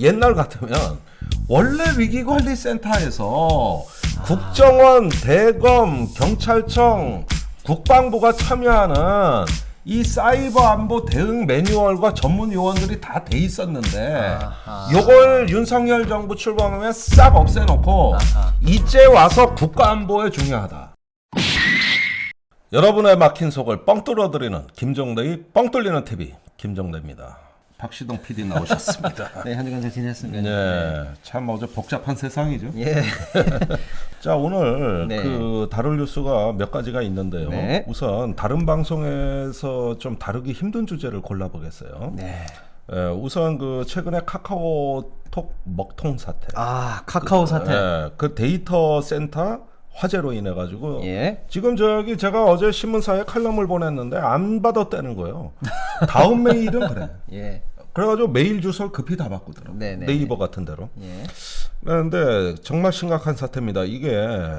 옛날 같으면 원래 위기관리센터에서 국정원, 대검, 경찰청, 국방부가 참여하는 이 사이버 안보 대응 매뉴얼과 전문 요원들이 다 돼 있었는데 아하. 요걸 윤석열 정부 출범하면 싹 없애놓고 아하. 이제 와서 국가 안보에 중요하다. 여러분의 막힌 속을 뻥 뚫어드리는 김정대의 뻥 뚫리는 TV 김정대입니다. 박시동 PD 나오셨습니다. 네, 한 주간 잘 지냈습니다. 네, 참 어제 복잡한 세상이죠. 예. 자 오늘 네. 그 다룰 뉴스가 몇 가지가 있는데요. 네. 우선 다른 방송에서 좀 다루기 힘든 주제를 골라보겠어요. 네. 예, 우선 그 최근에 카카오톡 먹통 사태. 아, 카카오 사태. 예, 그 데이터 센터 화재로 인해 가지고 예. 지금 저기 제가 어제 신문사에 칼럼을 보냈는데 안 받았다는 거예요. 다음 메일은 그래. 예. 그래가지고 메일 주소를 급히 다 바꾸더라고. 네네. 네이버 같은 데로. 예. 그런데 정말 심각한 사태입니다. 이게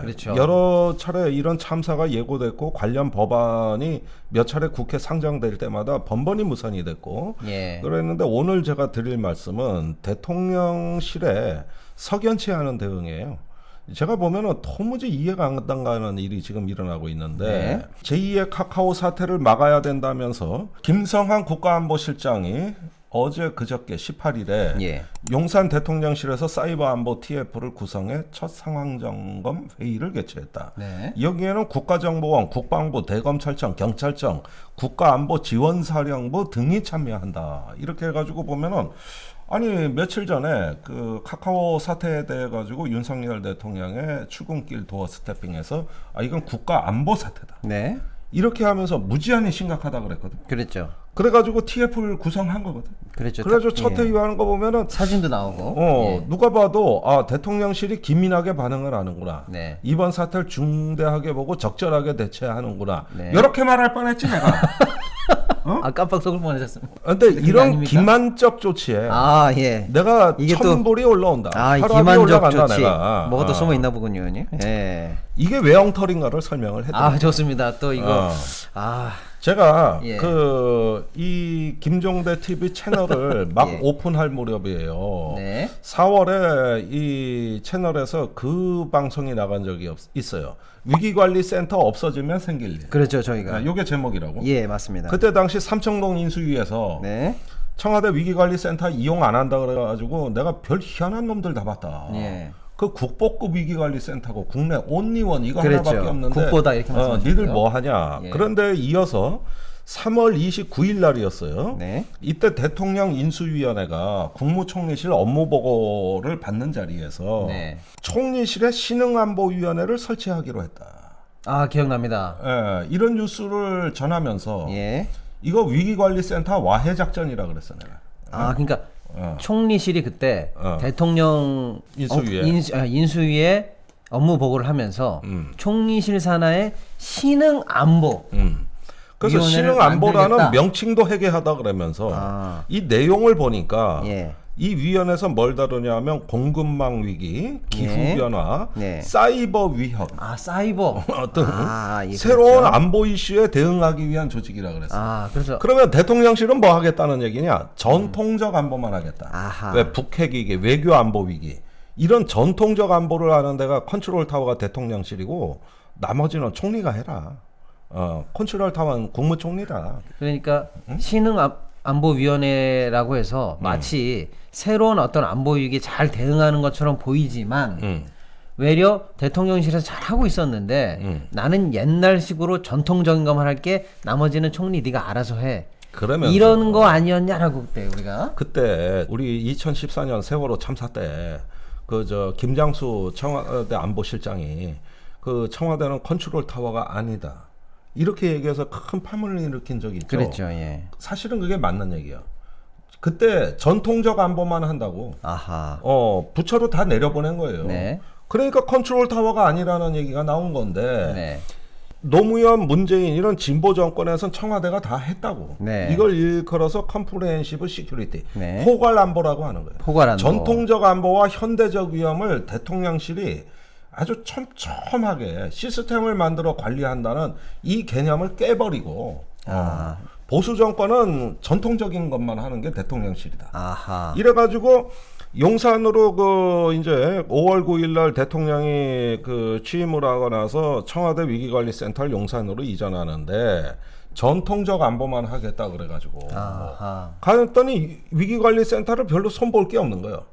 그렇죠. 여러 차례 이런 참사가 예고됐고 관련 법안이 몇 차례 국회 상정될 때마다 번번이 무산이 됐고 예. 그랬는데 오늘 제가 드릴 말씀은 대통령실에 석연치 않은 대응이에요. 제가 보면은 도무지 이해가 안 가는 일이 지금 일어나고 있는데 네. 제2의 카카오 사태를 막아야 된다면서 김성한 국가안보실장이 어제 그저께 18일에 예. 용산 대통령실에서 사이버 안보 TF를 구성해 첫 상황 점검 회의를 개최했다. 네. 여기에는 국가정보원, 국방부, 대검찰청, 경찰청, 국가안보지원사령부 등이 참여한다. 이렇게 해가지고 보면은 아니 며칠 전에 그 카카오 사태에 대해 가지고 윤석열 대통령의 출근길 도어 스태핑에서 아 이건 국가 안보 사태다. 네. 이렇게 하면서 무지한히 심각하다 그랬거든. 그랬죠. 그래가지고 TF를 구성한 거거든. 그랬죠. 그래가지고 딱- 첫 예. 회의하는 거 보면은 사진도 나오고. 어 예. 누가 봐도 아 대통령실이 기민하게 반응을 하는구나. 네. 이번 사태를 중대하게 보고 적절하게 대처하는구나. 네. 이렇게 말할 뻔했지 내가. 아, 깜빡 속을 뻔하셨습니다. 근데 이런 아닙니까? 기만적 조치에 아, 예. 내가 이게 또- 천불이 올라온다. 아, 이 기만적 올라간다, 조치. 내가. 뭐가 또 어. 숨어 있나 보군요. 형님. 예. 이게 왜 엉터리인가를 설명을 해드릴게요. 아, 좋습니다. 또 이거 어. 아, 제가 예. 그이 김종대 TV 채널을 막 예. 오픈할 무렵이에요. 네. 4월에 이 채널에서 그 방송이 나간 적이 없, 있어요. 위기관리센터 없어지면 생길 일. 그렇죠, 저희가. 아, 요게 제목이라고. 예, 맞습니다. 그때 당시 삼청동 인수위에서 네. 청와대 위기관리센터 이용 안 한다 그래가지고 내가 별 희한한 놈들 다 봤다. 예. 그 국보급 위기관리센터고 국내 온리원 이거 그랬죠. 하나밖에 없는데 국보다 이렇게 어. 니들 뭐 하냐. 예. 그런데 이어서 3월 29일 날이었어요. 네. 이때 대통령 인수위원회가 국무총리실 업무 보고를 받는 자리에서 네. 총리실에 신흥안보위원회를 설치하기로 했다. 아, 기억납니다. 예, 이런 뉴스를 전하면서 예. 이거 위기관리센터 와해 작전이라 그랬어 내가. 아, 그러니까 어. 총리실이 그때 어. 대통령 인수위에. 어, 인수, 아, 인수 위에 업무 보고를 하면서 음. 총리실 산하의 신흥 안보 음. 그래서 신흥 안보라는 만들겠다. 명칭도 해계하다 그러면서 아. 이 내용을 보니까 예. 이 위원회에서 뭘 다루냐면 공급망 위기, 기후 예. 변화, 네. 사이버 위협 아 사이버 어떤 아, 예, 새로운 그렇죠. 안보 이슈에 대응하기 위한 조직이라 그랬어. 요 아 그래서 그러면 대통령실은 뭐 하겠다는 얘기냐? 전통적 안보만 하겠다. 아하. 왜 북핵 위기, 외교 안보 위기 이런 전통적 안보를 하는 데가 컨트롤 타워가 대통령실이고 나머지는 총리가 해라. 어, 컨트롤 타워는 국무총리다. 그러니까 신흥 안- 안보위원회라고 해서 음. 마치 새로운 어떤 안보 위기에 잘 대응하는 것처럼 보이지만 음. 외려 대통령실에서 잘 하고 있었는데 음. 나는 옛날식으로 전통적인 것만 할게 나머지는 총리 네가 알아서 해 그러면서 이런 거 아니었냐라고 그때 우리가 그때 우리 2014년 세월호 참사 때 그 저 김장수 청와대 안보실장이 그 청와대는 컨트롤 타워가 아니다. 이렇게 얘기해서 큰 파문을 일으킨 적이 있죠. 그랬죠 예 사실은 그게 맞는 얘기야. 그때 전통적 안보만 한다고 아하 어 부처로 다 내려보낸 거예요. 네. 그러니까 컨트롤 타워가 아니라는 얘기가 나온 건데 네 노무현, 문재인 이런 진보 정권에선 청와대가 다 했다고. 네. 이걸 일컬어서 컴프레hen시브 시큐리티, 네. 포괄 안보라고 하는 거예요. 포괄 안보. 전통적 안보와 현대적 위험을 대통령실이 아주 촘촘하게 시스템을 만들어 관리한다는 이 개념을 깨버리고 아. 보수 정권은 전통적인 것만 하는 게 대통령실이다. 아하 이래가지고 용산으로 그 이제 5월 9일 날 대통령이 그 취임을 하고 나서 청와대 위기관리센터를 용산으로 이전하는데 전통적 안보만 하겠다 그래가지고 아하. 갔더니 위기관리센터를 별로 손볼 게 없는 거예요.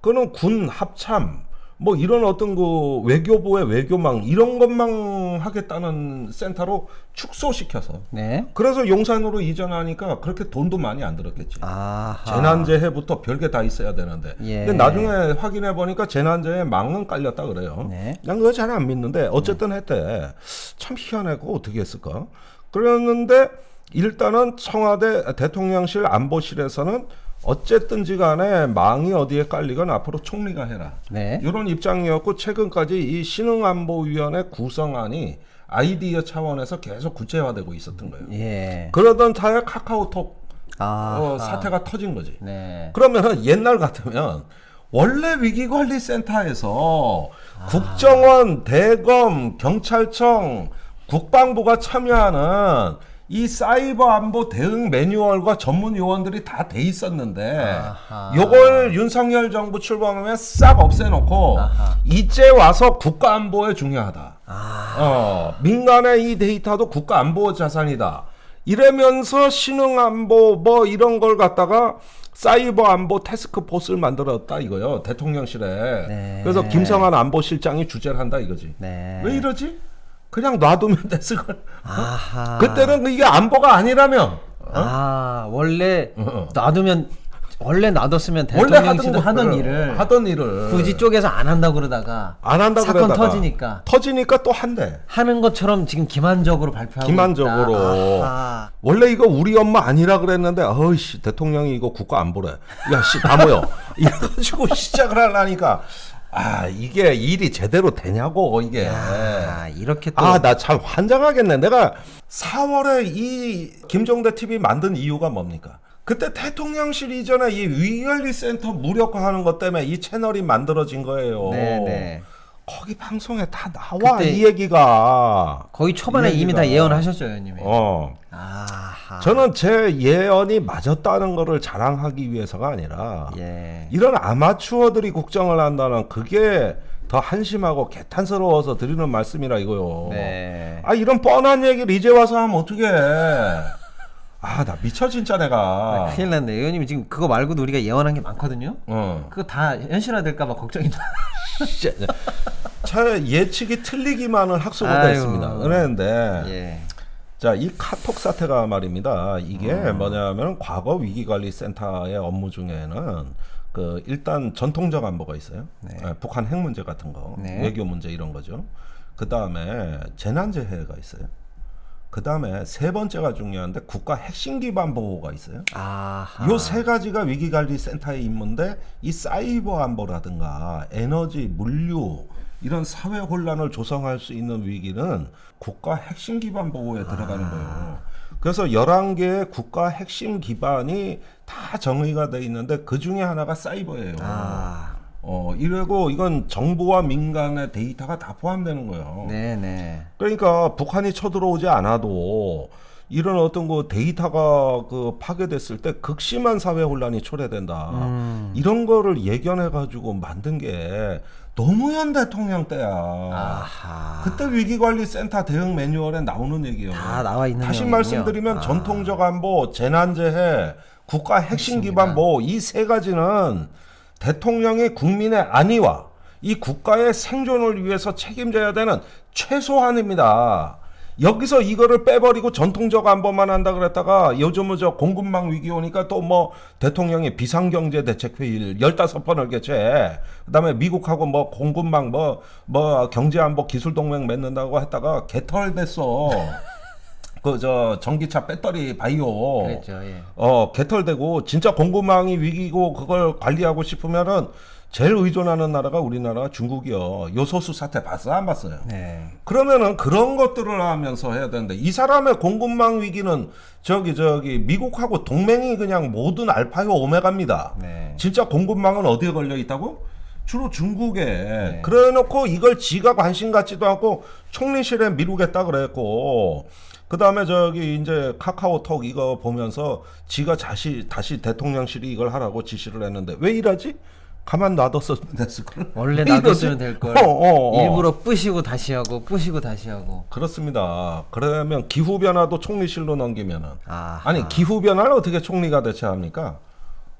그는 군 합참 뭐 이런 어떤 그 외교부의 외교망 이런 것만 하겠다는 센터로 축소시켜서 네. 그래서 용산으로 이전하니까 그렇게 돈도 많이 안 들었겠지. 아하. 재난재해부터 별게 다 있어야 되는데. 예. 근데 나중에 확인해 보니까 재난재해 망은 깔렸다 그래요. 네. 난 그거 잘 안 믿는데 어쨌든 했대. 참 희한하고 어떻게 했을까? 그랬는데 일단은 청와대 대통령실 안보실에서는 어쨌든지 간에 망이 어디에 깔리건 앞으로 총리가 해라. 네. 이런 입장이었고 최근까지 이 신흥안보위원회 구성안이 아이디어 차원에서 계속 구체화되고 있었던 거예요. 예. 그러던 차에 카카오톡 아. 어, 사태가 터진 거지. 네. 그러면은 옛날 같으면 원래 위기관리센터에서 국정원, 대검, 경찰청, 국방부가 참여하는 이 사이버 안보 대응 매뉴얼과 전문 요원들이 다 돼 있었는데 아하. 요걸 윤석열 정부 출범하면 싹 없애놓고 아하. 이제 와서 국가 안보에 중요하다. 아. 어, 민간의 이 데이터도 국가 안보 자산이다. 이러면서 신흥 안보 뭐 이런 걸 갖다가 사이버 안보 테스크 포스를 만들었다 이거요. 대통령실에. 네. 그래서 김성한 안보실장이 주재를 한다 이거지. 네. 왜 이러지? 그냥 놔두면 됐을 걸. 아하. 그때는 이게 안보가 아니라면 아, 원래 어. 놔두면 원래 놔뒀으면 원래 대통령실도 하던 일을 하던 일을 굳이 쪽에서 안 한다 그러다가 안 한다 사건 그러다가 터지니까 터지니까 또 한대. 하는 것처럼 지금 기만적으로 발표하고 기만적으로. 있다. 아하. 원래 이거 우리 엄마 아니라 그랬는데 어이씨 대통령이 이거 국가 안 보래 야씨 다 모여 이래가지고 시작을 하려니까 아 이게 일이 제대로 되냐고 이게. 아, 이렇게 또 아 나 참 환장하겠네. 내가 4월에 이 김종대 TV 만든 이유가 뭡니까? 그때 대통령실 이전에 이 위관리 센터 무력화하는 것 때문에 이 채널이 만들어진 거예요. 네, 네. 거기 방송에 다 나와 그때 이 얘기가 거의 초반에 이 이미 다 얘기가. 예언하셨죠, 의원님이. 어 아하. 저는 제 예언이 맞았다는 거를 자랑하기 위해서가 아니라 예. 이런 아마추어들이 국정을 한다는 그게 더 한심하고 개탄스러워서 드리는 말씀이라 이거요. 네. 아 이런 뻔한 얘기를 이제 와서 하면 어떡해. 아 나 미쳐 진짜 내가. 아, 큰일 났네. 의원님이 지금 그거 말고도 우리가 예언한 게 많거든요. 어. 그거 다 현실화될까봐 걱정이 나. 진짜 차 예측이 틀리기만을 학수고가 아이고. 했습니다. 그랬는데 예. 자, 이 카톡 사태가 말입니다. 이게 음. 뭐냐면 과거 위기관리센터의 업무 중에는 그 일단 전통적 안보가 있어요. 네. 예, 북한 핵 문제 같은 거, 네. 외교 문제 이런 거죠. 그 다음에 재난재해가 있어요. 그 다음에 세 번째가 중요한데 국가 핵심 기반 보호가 있어요. 요 세 가지가 위기관리센터의 임무인데 이 사이버 안보라든가 에너지, 물류 이런 사회 혼란을 조성할 수 있는 위기는 국가 핵심 기반 보호에 들어가는 거예요. 그래서 11개의 국가 핵심 기반이 다 정의가 돼 있는데 그 중에 하나가 사이버예요. 아. 어, 이러고 이건 정부와 민간의 데이터가 다 포함되는 거예요. 네, 네. 그러니까 북한이 쳐들어오지 않아도 이런 어떤 그 데이터가 그 파괴됐을 때 극심한 사회 혼란이 초래된다. 음. 이런 거를 예견해 가지고 만든 게 노무현 대통령 때야. 아하. 그때 위기관리센터 대응 매뉴얼에 나오는 얘기예요. 다 나와 있는 다시 내용이군요. 말씀드리면 아. 전통적 안보, 재난재해, 국가 핵심 기반 보호 이세 가지는 대통령이 국민의 안위와 이 국가의 생존을 위해서 책임져야 되는 최소한입니다. 여기서 이거를 빼버리고 전통적 안보만 한다 그랬다가 요즘은 저 공급망 위기 오니까 또 뭐 대통령이 비상경제 대책 회의를 15번을 개최해. 그다음에 미국하고 뭐 공급망 뭐뭐 경제 안보 기술 동맹 맺는다고 했다가 개털됐어. 그저 전기차 배터리 바이오 그랬죠. 예. 어 개털되고 진짜 공급망이 위기고 그걸 관리하고 싶으면은 제일 의존하는 나라가 우리나라 중국이요. 요소수 사태 봤어 안 봤어요? 네. 그러면은 그런 것들을 하면서 해야 되는데 이 사람의 공급망 위기는 저기 저기 미국하고 동맹이 그냥 모든 알파요 오메가입니다. 네. 진짜 공급망은 어디에 걸려 있다고? 주로 중국에. 네. 그래놓고 이걸 지가 관심 갖지도 않고 총리실에 미루겠다 그랬고. 그 다음에 저기 이제 카카오톡 이거 보면서 지가 다시 다시 대통령실이 이걸 하라고 지시를 했는데 왜 이러지? 가만 놔뒀으면 됐을 걸. 원래 왜 놔뒀으면? 될 걸. 어, 어, 어. 일부러 뿌시고 다시 하고 뿌시고 다시 하고. 그렇습니다. 그러면 기후 변화도 총리실로 넘기면은 아. 아니 기후 변화를 어떻게 총리가 대처합니까?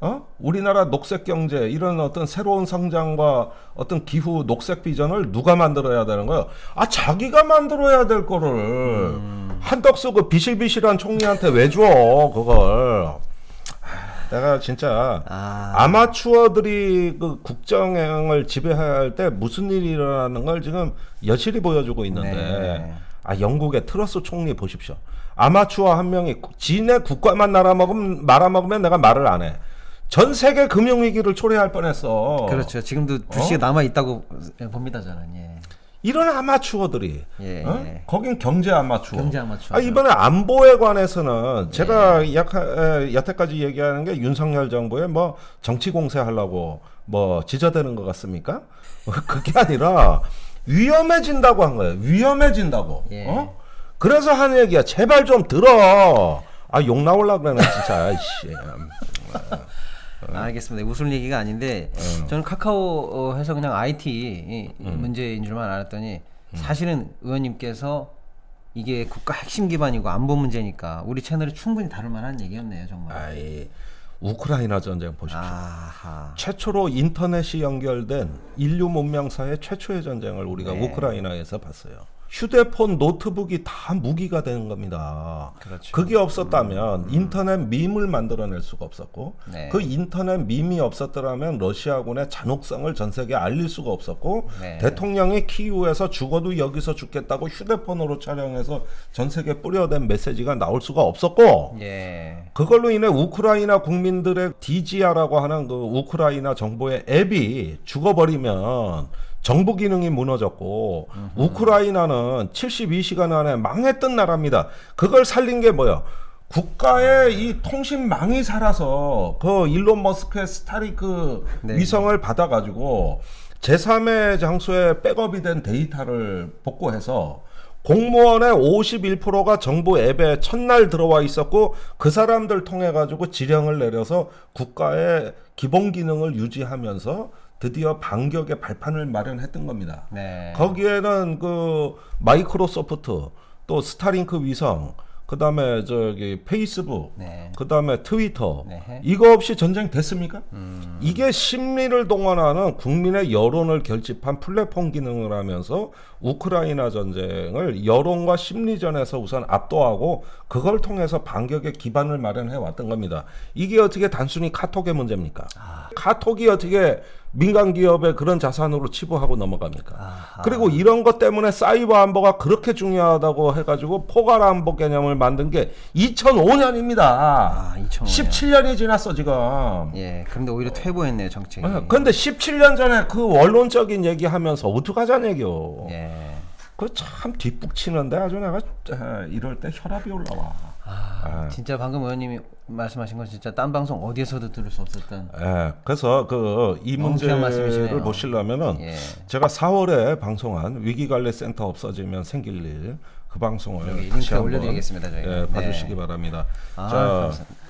어? 우리나라 녹색 경제 이런 어떤 새로운 성장과 어떤 기후 녹색 비전을 누가 만들어야 되는 거예요? 아 자기가 만들어야 될 거를 음. 한덕수 그 비실비실한 총리한테 왜 줘 그걸? 아, 내가 진짜 아. 아마추어들이 그 국정행을 지배할 때 무슨 일이 일어나는 걸 지금 여실히 보여주고 있는데 네. 아 영국의 트러스 총리 보십시오. 아마추어 한 명이 구- 지네 국가만 말아먹으면 말아먹으면 내가 말을 안 해. 전 세계 금융 위기를 초래할 뻔했어. 그렇죠. 지금도 불씨가 남아 있다고 봅니다 저는. 예. 이런 아마추어들이 예, 어? 예. 거긴 경제 아마추어. 경제 아마추어. 아, 이번에 안보에 관해서는 제가 약, 에, 여태까지 얘기하는 게 윤석열 정부에 뭐 정치 공세하려고 뭐 지저대는 것 같습니까? 그게 아니라 위험해진다고 한 거예요. 위험해진다고. 예. 어? 그래서 하는 얘기야. 제발 좀 들어. 아, 욕 나올라 그러네, 진짜. 아이씨. 아, 알겠습니다. 웃을 얘기가 아닌데 어. 저는 카카오에서 그냥 IT 이 음. 문제인 줄만 알았더니 사실은 의원님께서 이게 국가 핵심 기반이고 안보 문제니까 우리 채널에 충분히 다룰 만한 얘기였네요 정말. 아이, 우크라이나 전쟁 보십시오. 아하. 최초로 인터넷이 연결된 인류 문명사의 최초의 전쟁을 우리가 네. 우크라이나에서 봤어요. 휴대폰, 노트북이 다 무기가 되는 겁니다. 그렇죠. 그게 없었다면 인터넷 밈을 만들어낼 수가 없었고 네. 그 인터넷 밈이 없었더라면 러시아군의 잔혹성을 전 세계에 알릴 수가 없었고 네. 대통령이 키이우에서 죽어도 여기서 죽겠다고 휴대폰으로 촬영해서 전 세계에 뿌려댄 메시지가 나올 수가 없었고 예. 그걸로 인해 우크라이나 국민 들의 DGR라고 하는 그 우크라이나 정부의 앱이 죽어버리면 정부 기능이 무너졌고 우크라이나는 72시간 안에 망했던 나라입니다. 그걸 살린 게 뭐야? 국가의 이 통신망이 살아서 그 일론 머스크의 스타리크 네. 위성을 받아가지고 제3의 장소에 백업이 된 데이터를 복구해서 공무원의 51%가 정부 앱에 첫날 들어와 있었고 그 사람들 통해 가지고 지령을 내려서 국가의 기본 기능을 유지하면서 드디어 반격의 발판을 마련했던 겁니다. 네. 거기에는 그 마이크로소프트 또 스타링크 위성 그다음에 저기 페이스북 네. 그다음에 트위터 네. 이거 없이 전쟁 됐습니까? 음. 이게 심리를 동원하는 국민의 여론을 결집한 플랫폼 기능을 하면서 우크라이나 전쟁을 여론과 심리전에서 우선 압도하고 그걸 통해서 반격의 기반을 마련해 왔던 겁니다. 이게 어떻게 단순히 카톡의 문제입니까? 아. 카톡이 어떻게 민간 기업의 그런 자산으로 치부하고 넘어갑니까? 아하. 그리고 이런 것 때문에 사이버 안보가 그렇게 중요하다고 해가지고 포괄 안보 개념을 만든 게 2005년입니다. 아, 2005년. 17년이 지났어 지금. 예. 그런데 오히려 퇴보했네요 정책이. 어, 근데 17년 전에 그 원론적인 얘기하면서 어떡하자는 얘기요. 예. 그참 뒷북 치는데 아주 내가 에, 이럴 때 혈압이 올라와. 아, 진짜 방금 의원님이 말씀하신 건 진짜 딴 방송 어디에서도 들을 수 없었던. 예, 그래서 그이 너무 귀한 문제를 말씀이시네요. 보시려면은 예. 제가 4월에 방송한 위기관리센터 없어지면 생길 일 그 방송을 여기 다시 링크 한번, 올려드리겠습니다, 저희가. 예, 봐주시기 네. 바랍니다. 아, 자, 감사합니다.